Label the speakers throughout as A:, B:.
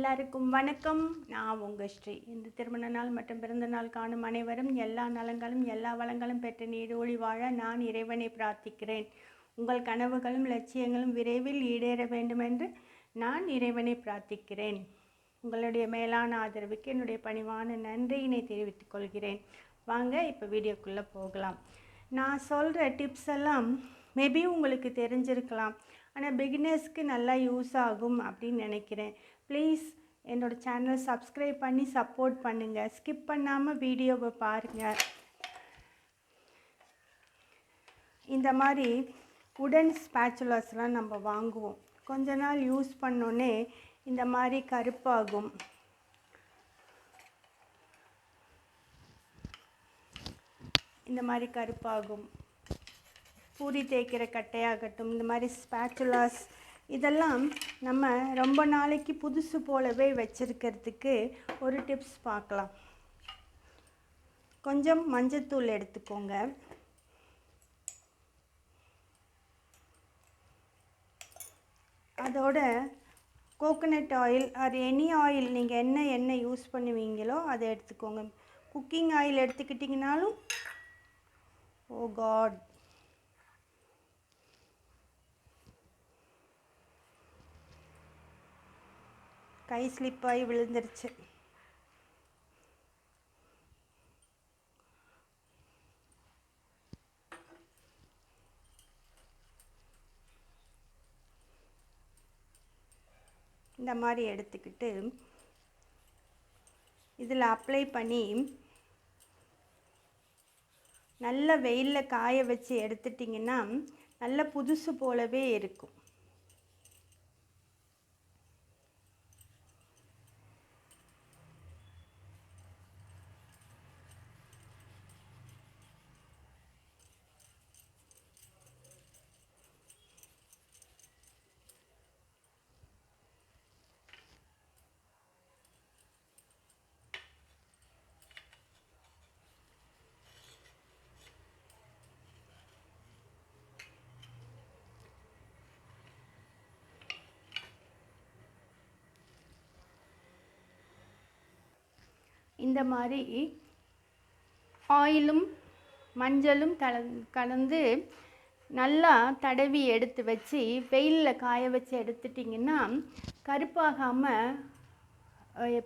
A: எல்லாருக்கும் வணக்கம். நான் உங்கள் ஸ்ரீ. இந்த திருமண நாள் மற்றும் பிறந்த நாள் காணும் அனைவரும் எல்லா நலங்களும் எல்லா வளங்களும் பெற்று நீடோழி வாழ நான் இறைவனை பிரார்த்திக்கிறேன். உங்கள் கனவுகளும் லட்சியங்களும் விரைவில் ஈடேற வேண்டுமென்று நான் இறைவனை பிரார்த்திக்கிறேன். உங்களுடைய மேலான ஆதரவுக்கு என்னுடைய பணிவான நன்றியினை தெரிவித்துக் கொள்கிறேன். வாங்க இப்போ வீடியோக்குள்ளே போகலாம். நான் சொல்கிற டிப்ஸ் எல்லாம் மேபி உங்களுக்கு தெரிஞ்சிருக்கலாம். ஆனால் பிகினர்ஸ்க்கு நல்லா யூஸ் ஆகும் அப்படின்னு நினைக்கிறேன். ப்ளீஸ் என்னோடய சேனல் சப்ஸ்கிரைப் பண்ணி சப்போர்ட் பண்ணுங்கள் ஸ்கிப் பண்ணாமல் வீடியோவை பாருங்கள் இந்த மாதிரி உடன் ஸ்பேச்சுலாஸ்லாம் நம்ம வாங்குவோம். கொஞ்ச நாள் யூஸ் பண்ணோன்னே இந்த மாதிரி கருப்பாகும். இந்த மாதிரி கருப்பாகும். பூரி தேய்க்கிற கட்டையாகட்டும் இந்த மாதிரி ஸ்பேச்சுலாஸ் இதெல்லாம் நம்ம ரொம்ப நாளைக்கு புதுசு போலவே வச்சுருக்கிறதுக்கு ஒரு டிப்ஸ் பார்க்கலாம். கொஞ்சம் மஞ்சத்தூள் எடுத்துக்கோங்க. அதோட coconut oil or any oil நீங்கள் என்ன எண்ணெய் யூஸ் பண்ணுவீங்களோ அதை எடுத்துக்கோங்க. குக்கிங் ஆயில் எடுத்துக்கிட்டிங்கனாலும் ஓ oh காட் கை ஸ்லிப்பாகி விழுந்துருச்சு. இந்த மாதிரி எடுத்துக்கிட்டு இதில் அப்ளை பண்ணி நல்ல வெயிலில் காய வச்சு எடுத்துட்டிங்கன்னா நல்ல புதுசு போலவே இருக்கும். இந்த மாதிரி ஆயிலும் மஞ்சளும் கல கலந்து நல்லா தடவி எடுத்து வச்சு வெயிலில் காய வச்சு எடுத்துட்டிங்கன்னா கருப்பாகாமல்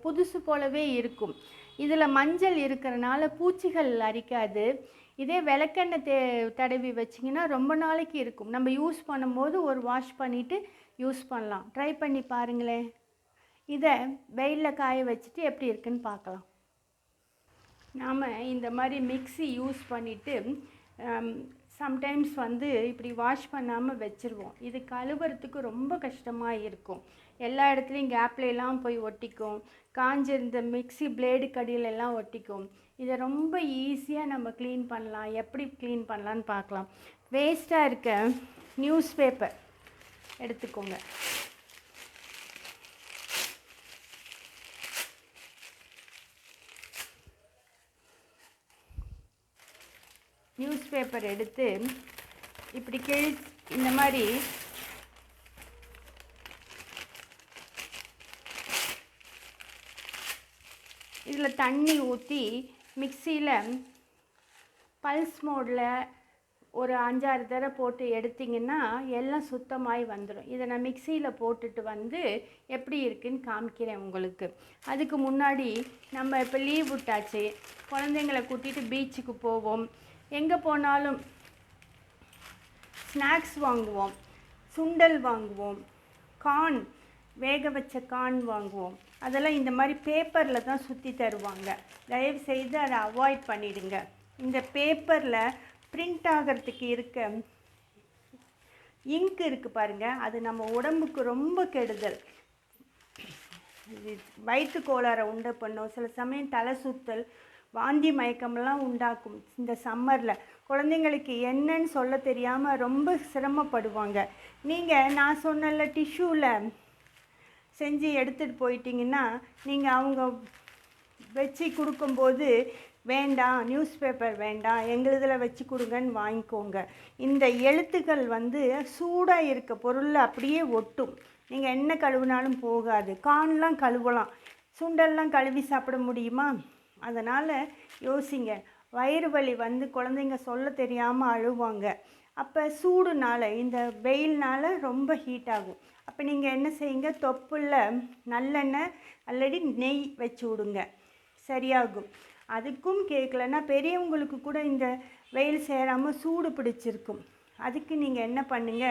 A: புதுசு போலவே இருக்கும். இதில் மஞ்சள் இருக்கிறனால பூச்சிகள் அரிக்காது. இதே விளக்கெண்ணெய் தே தடவி வச்சிங்கன்னா ரொம்ப நாளைக்கு இருக்கும். நம்ம யூஸ் பண்ணும்போது ஒரு வாஷ் பண்ணிவிட்டு யூஸ் பண்ணலாம். ட்ரை பண்ணி பாருங்களேன். இதை வெயிலில் காய வச்சுட்டு எப்படி இருக்குன்னு பார்க்கலாம். நாம் இந்த மாதிரி மிக்ஸி யூஸ் பண்ணிவிட்டு சம்டைம்ஸ் வந்து இப்படி வாஷ் பண்ணாமல் வச்சுருவோம். இது கழுவுறதுக்கு ரொம்ப கஷ்டமாக இருக்கும். எல்லா இடத்துலையும் கேப்லெலாம் போய் ஒட்டிக்கும். காஞ்சிருந்த மிக்ஸி பிளேடு கடியிலெல்லாம் ஒட்டிக்கும். இதை ரொம்ப ஈஸியாக நம்ம க்ளீன் பண்ணலாம். எப்படி க்ளீன் பண்ணலான்னு பார்க்கலாம். வேஸ்ட்டாக இருக்க நியூஸ் பேப்பர் எடுத்துக்கோங்க. நியூஸ் பேப்பர் எடுத்து இப்படி கிழி இந்த மாதிரி இதில் தண்ணி ஊற்றி மிக்சியில் பல்ஸ் மோடில் ஒரு அஞ்சாறு தடவை போட்டு எடுத்திங்கன்னா எல்லாம் சுத்தமாகி வந்துடும் இதை நான் மிக்சியில் போட்டுட்டு வந்து எப்படி இருக்குன்னு காமிக்கிறேன் உங்களுக்கு. அதுக்கு முன்னாடி நம்ம இப்போ லீவ் விட்டாச்சு. குழந்தைங்கள கூட்டிகிட்டு பீச்சுக்கு போவோம். எங்கே போனாலும் ஸ்நாக்ஸ் வாங்குவோம் சுண்டல் வாங்குவோம் கான் வேக வச்ச கான் வாங்குவோம். அதெல்லாம் இந்த மாதிரி பேப்பரில் தான் சுற்றி தருவாங்க. தயவு செய்து அதை அவாய்ட் பண்ணிடுங்க. இந்த பேப்பரில் பிரிண்ட் ஆகிறதுக்கு இருக்க இங்க் இருக்குது பாருங்கள் அது நம்ம உடம்புக்கு ரொம்ப கெடுதல். வயிற்று கோளாறை உண்டு பண்ணும். சில சமயம் தலை சுத்தல் வாந்தி மயக்கமெல்லாம் உண்டாக்கும் இந்த சம்மரில். குழந்தைங்களுக்கு என்னன்னு சொல்ல தெரியாமல் ரொம்ப சிரமப்படுவாங்க. நீங்கள் நான் சொன்னல டிஷ்யூவில் செஞ்சு எடுத்துகிட்டு போயிட்டீங்கன்னா நீங்கள் அவங்க வச்சு கொடுக்கும்போது வேண்டாம் நியூஸ் பேப்பர் வேண்டாம் எங்களுதில் வச்சு கொடுங்கன்னு வாங்கிக்கோங்க. இந்த எழுத்துக்கள் வந்து சூடாக இருக்க பொருளில் அப்படியே ஒட்டும். நீங்கள் என்ன கழுவுனாலும் போகாது. கான்லாம் கழுவலாம். சுண்டல்லாம் கழுவி சாப்பிட முடியுமா? அதனால் யோசிங்க. வயிறு வலி வந்து குழந்தைங்க சொல்ல தெரியாமல் அழுவாங்க. அப்போ சூடுனால இந்த வெயில்னால ரொம்ப ஹீட் ஆகும். அப்போ நீங்கள் என்ன செய்யுங்க? தொப்புல நல்லெண்ணெய் அல்லடி நெய் வச்சு விடுங்க. சரியாகும். அதுக்கும் கேட்கலன்னா பெரியவங்களுக்கு கூட இந்த வெயில் சேராமல் சூடு பிடிச்சிருக்கும். அதுக்கு நீங்கள் என்ன பண்ணுங்க?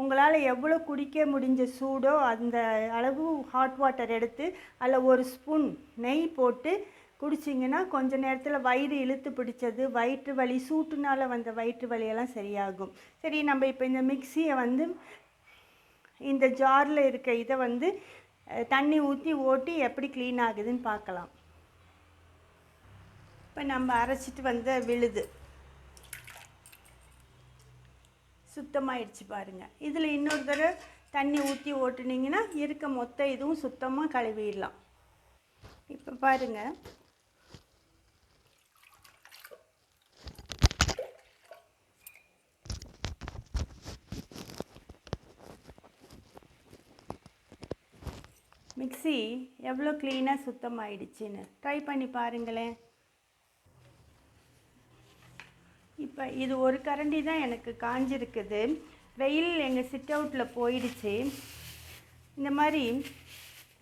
A: உங்களால் எவ்வளோ குடிக்க முடிஞ்ச சூடோ அந்த அளவு ஹாட் வாட்டர் எடுத்து அதில் ஒரு ஸ்பூன் நெய் போட்டு குடிச்சிங்கன்னா கொஞ்ச நேரத்தில் வயிறு இழுத்து பிடிச்சது வயிற்று வலி சூட்டுனால் வந்த வயிற்று வலியெல்லாம் சரியாகும். சரி நம்ம இப்போ இந்த மிக்சியை வந்து இந்த ஜாரில் இருக்க இதை வந்து தண்ணி ஊற்றி ஓட்டி எப்படி க்ளீன் ஆகுதுன்னு பார்க்கலாம் இப்போ நம்ம அரைச்சிட்டு வந்த விழுது. சுத்தமாயிடுச்சு பாருங்கள் இதில் இன்னொரு தடவை தண்ணி ஊற்றி ஓட்டுனீங்கன்னா இருக்க மொத்த இதுவும் சுத்தமாக கழுவிடலாம். இப்போ பாருங்கள் மிக்ஸி எவ்வளோ க்ளீனாக சுத்தமாயிடுச்சின்னு. ட்ரை பண்ணி பாருங்களேன். இப்போ இது ஒரு கரண்டி தான் எனக்கு காஞ்சிருக்குது. வெயில் எங்கள் சிட் அவுட்டில் போயிடுச்சு. இந்த மாதிரி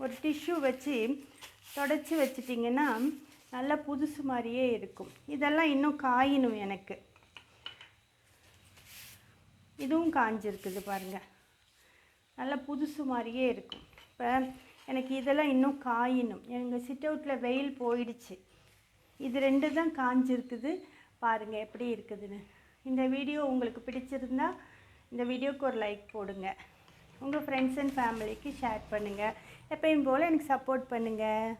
A: ஒரு டிஷ்யூ வச்சு தொடச்சி வச்சிட்டிங்கன்னா நல்லா புதுசு மாதிரியே இருக்கும். இதெல்லாம் இன்னும் காயணும் எனக்கு. இதுவும் காஞ்சிருக்குது பாருங்கள் நல்லா புதுசு மாதிரியே இருக்கும். இப்போ எனக்கு இதெல்லாம் இன்னும் காயணும். எங்கள் சிட் அவுட்டில் வெயில் போயிடுச்சு. இது ரெண்டு தான் காஞ்சிருக்குது. பாருங்கள் எப்படி இருக்குதுன்னு. இந்த வீடியோ உங்களுக்கு பிடிச்சிருந்தா இந்த வீடியோக்கு ஒரு லைக் போடுங்க. உங்கள் ஃப்ரெண்ட்ஸ் அண்ட் ஃபேமிலிக்கு ஷேர் பண்ணுங்கள் எப்பயும் போல் எனக்கு சப்போர்ட் பண்ணுங்கள்